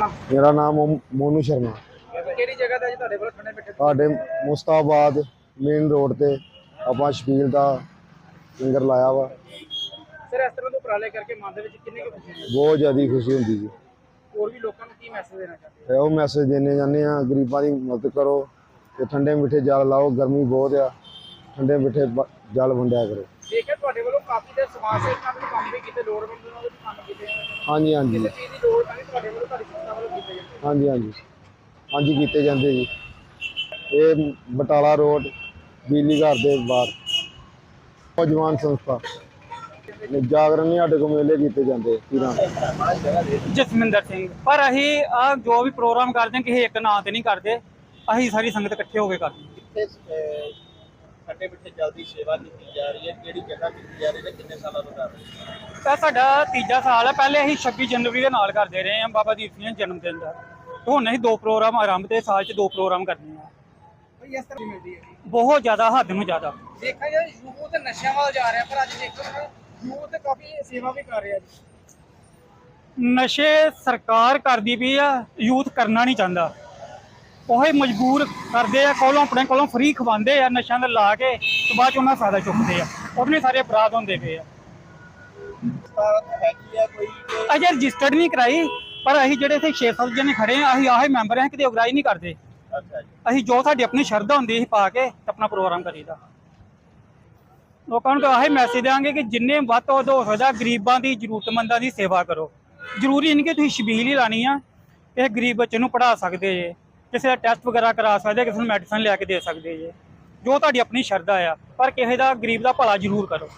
ਮੇਰਾ ਨਾਮ ਮੋਨੂ ਸ਼ਰਮਾ। ਕਿਹੜੀ ਜਗ੍ਹਾ ਤੇ ਜੀ ਤੁਹਾਡੇ ਕੋਲ ਠੰਡੇ ਮਿੱਠੇ? ਸਾਡੇ ਮੁਸਤਾਬਾਦ ਮੇਨ ਰੋਡ ਤੇ ਆਪਾਂ ਸ਼ਪੀਲ ਦਾ ਲੰਗਰ ਲਾਇਆ ਵਾ। ਸਰ ਇਸ ਤਰ੍ਹਾਂ ਦੇ ਉਪਰਾਲੇ ਕਰਕੇ ਮਨ ਦੇ ਵਿੱਚ ਕਿੰਨੀ ਕੁ ਖੁਸ਼ੀ ਹੈ? ਬਹੁਤ ਜ਼ਿਆਦਾ ਖੁਸ਼ੀ ਹੁੰਦੀ ਜੀ। ਹੋਰ ਵੀ ਲੋਕਾਂ ਨੂੰ ਕੀ ਮੈਸੇਜ ਦੇਣਾ ਚਾਹੁੰਦੇ ਇਹੋ ਮੈਸੇਜ ਦੇਣੇ ਜਾਂਦੇ ਆ ਗਰੀਬਾਂ ਦੀ ਮਦਦ ਕਰੋ ਤੇ ਠੰਡੇ ਮਿੱਠੇ ਜਲ ਲਾਓ ਗਰਮੀ ਬਹੁਤ ਆ। ਠੰਡੇ ਮਿੱਠੇ ਜਲ ਵੰਡਿਆ ਕਰੋ। ਦੇਖਿਆ ਤੁਹਾਡੇ ਵੱਲੋਂ ਕਾਫੀ ਦੇ ਸਮਾਜ ਸੇਵਕਾਂ ਦੇ ਕੰਮ ਵੀ ਕੀਤੇ ਲੋੜਵੰਦ ਉਹਨਾਂ ਦੇ ਕੰਮ ਕੀਤੇ। ਹਾਂਜੀ ਹਾਂਜੀ। ਤੁਹਾਡੇ ਵੱਲੋਂ ਤੁਹਾਡੀ ਸੰਸਥਾ ਵੱਲੋਂ ਕੀਤੇ ਜਾਂਦੇ ਹਾਂਜੀ ਹਾਂਜੀ। ਹਾਂਜੀ, ਕੀਤੇ ਜਾਂਦੇ ਜੀ। ਇਹ ਬਟਾਲਾ ਰੋਡ, ਬਿਜਲੀ ਘਰ ਦੇ ਬਾਹਰ। ਨੌਜਵਾਨ ਸੰਸਥਾ। ਜਾਗਰਣ ਨਹੀਂ, ਸਾਡੇ ਕੋਲ ਮੇਲੇ ਕੀਤੇ ਜਾਂਦੇ, ਪੀਰਾਂ। ਜਸਮਿੰਦਰ ਸਿੰਘ, ਪਰ ਅਸੀਂ ਆ ਜੋ ਵੀ ਪ੍ਰੋਗਰਾਮ ਕਰਦੇ ਹਾਂ, ਕਿਸੇ ਇੱਕ ਨਾਂ ਤੇ ਨਹੀਂ ਕਰਦੇ। ਅਸੀਂ ਸਾਰੀ ਸੰਗਤ ਇਕੱਠੇ ਹੋ ਕੇ ਕਰਦੇ ਹਾਂ। ਠੰਡੇ ਮਿੱਠੇ ਜਲਦੀ ਸੇਵਾ ਕੀਤੀ ਜਾ ਰਹੀ ਹੈ ਕਿਹੜੀ ਜਗ੍ਹਾ ਕੀਤੀ ਜਾ ਰਹੀ ਹੈ ਕਿੰਨੇ ਸਾਲਾਂ ਤੋਂ ਕਰ ਰਹੇ ਹੋ? ਤਾਂ ਸਾਡਾ ਤੀਜਾ ਸਾਲ ਹੈ ਪਹਿਲੇ ਅਸੀਂ 26 ਜਨਵਰੀ ਦੇ ਨਾਲ ਕਰਦੇ ਰਹੇ ਹਾਂ ਬਾਬਾ ਦੀਪ ਸਿੰਘ ਦੇ ਜਨਮ ਦਿਨ ਦਾ। ਤੇ ਹੁਣ ਅਸੀਂ ਦੋ ਪ੍ਰੋਗਰਾਮ ਆਰੰਭ ਤੇ ਸਾਲ 'ਚ ਦੋ ਪ੍ਰੋਗਰਾਮ ਕਰਨੇ ਆ। ਬਈ ਇਸ ਤਰ੍ਹਾਂ ਦੀ ਮਿਲਦੀ ਹੈ ਜੀ। ਬਹੁਤ ਜ਼ਿਆਦਾ ਹੱਦ ਨੂੰ ਜ਼ਿਆਦਾ। ਦੇਖਿਆ ਜਾਏ ਯੂਥ ਨਸ਼ਿਆਂ ਵੱਲ ਜਾ ਰਿਹਾ ਪਰ ਅੱਜ ਦੇਖੋ ਯੂਥ ਕਾਫੀ ਸੇਵਾ ਵੀ ਕਰ ਰਿਹਾ ਜੀ। ਨਸ਼ੇ ਸਰਕਾਰ ਕਰਦੀ ਪਈ ਆ ਯੂਥ ਕਰਨਾ ਨਹੀਂ ਚਾਹੁੰਦਾ। ਉਹ ਹੀ ਮਜਬੂਰ ਕਰਦੇ ਆ, ਕੋਲੋਂ ਆਪਣੇ ਕੋਲੋਂ ਫ੍ਰੀ ਖਵਾਉਂਦੇ ਆ, ਨਸ਼ਿਆਂ ਦਾ ਲਾ ਕੇ, ਤੇ ਬਾਅਦ ਚ ਉਹਨਾਂ ਫਾਇਦਾ ਚੁੱਕਦੇ ਆ। ਉਹਨੇ ਸਾਰੇ ਅਪਰਾਧ ਹੁੰਦੇ ਪਏ ਆ। ਅਜੇ ਰਜਿਸਟਰਡ ਨਹੀਂ ਕਰਾਈ, ਪਰ ਅਸੀਂ ਜਿਹੜੇ ਇੱਥੇ 6-7 ਜਣੇ ਖੜੇ ਆ, ਅਸੀਂ ਆਹੇ ਮੈਂਬਰ ਆ ਕਿਤੇ ਅਗਰਾਈ ਨਹੀਂ ਕਰਦੇ। ਅਸੀਂ ਜੋ ਸਾਡੀ ਆਪਣੀ ਸ਼ਰਧਾ ਹੁੰਦੀ ਸੀ ਪਾ ਕੇ ਆਪਣਾ ਪ੍ਰੋਗਰਾਮ ਕਰੀਦਾ। ਲੋਕਾਂ ਨੂੰ ਤਾਂ ਆਹੀ ਮੈਸੇਜ ਦੇਵਾਂਗੇ ਕਿ ਜਿੰਨੇ ਵੱਧ ਤੋਂ ਵੱਧ ਹੋ ਸਕਦਾ, ਗਰੀਬਾਂ ਦੀ, ਜ਼ਰੂਰਤਮੰਦਾਂ ਦੀ ਸੇਵਾ ਕਰੋ। ਜ਼ਰੂਰੀ ਨਹੀਂ ਕਿ ਤੁਸੀਂ ਸ਼ਬੀਲ ਹੀ ਲਾਣੀ ਆ, ਇਹ ਗਰੀਬ ਬੱਚੇ ਨੂੰ ਪੜ੍ਹਾ ਸਕਦੇ ਜੇ। ਕਿਸੇ ਦਾ ਟੈਸਟ ਵਗੈਰਾ ਕਰਾ ਸਕਦੇ ਕਿਸੇ ਨੂੰ ਮੈਡੀਸਨ ਲਿਆ ਕੇ ਦੇ ਸਕਦੇ ਜੇ। ਜੋ ਤੁਹਾਡੀ ਆਪਣੀ ਸ਼ਰਧਾ ਆ, ਪਰ ਕਿਸੇ ਦਾ ਗਰੀਬ ਦਾ ਭਲਾ ਜ਼ਰੂਰ ਕਰੋ।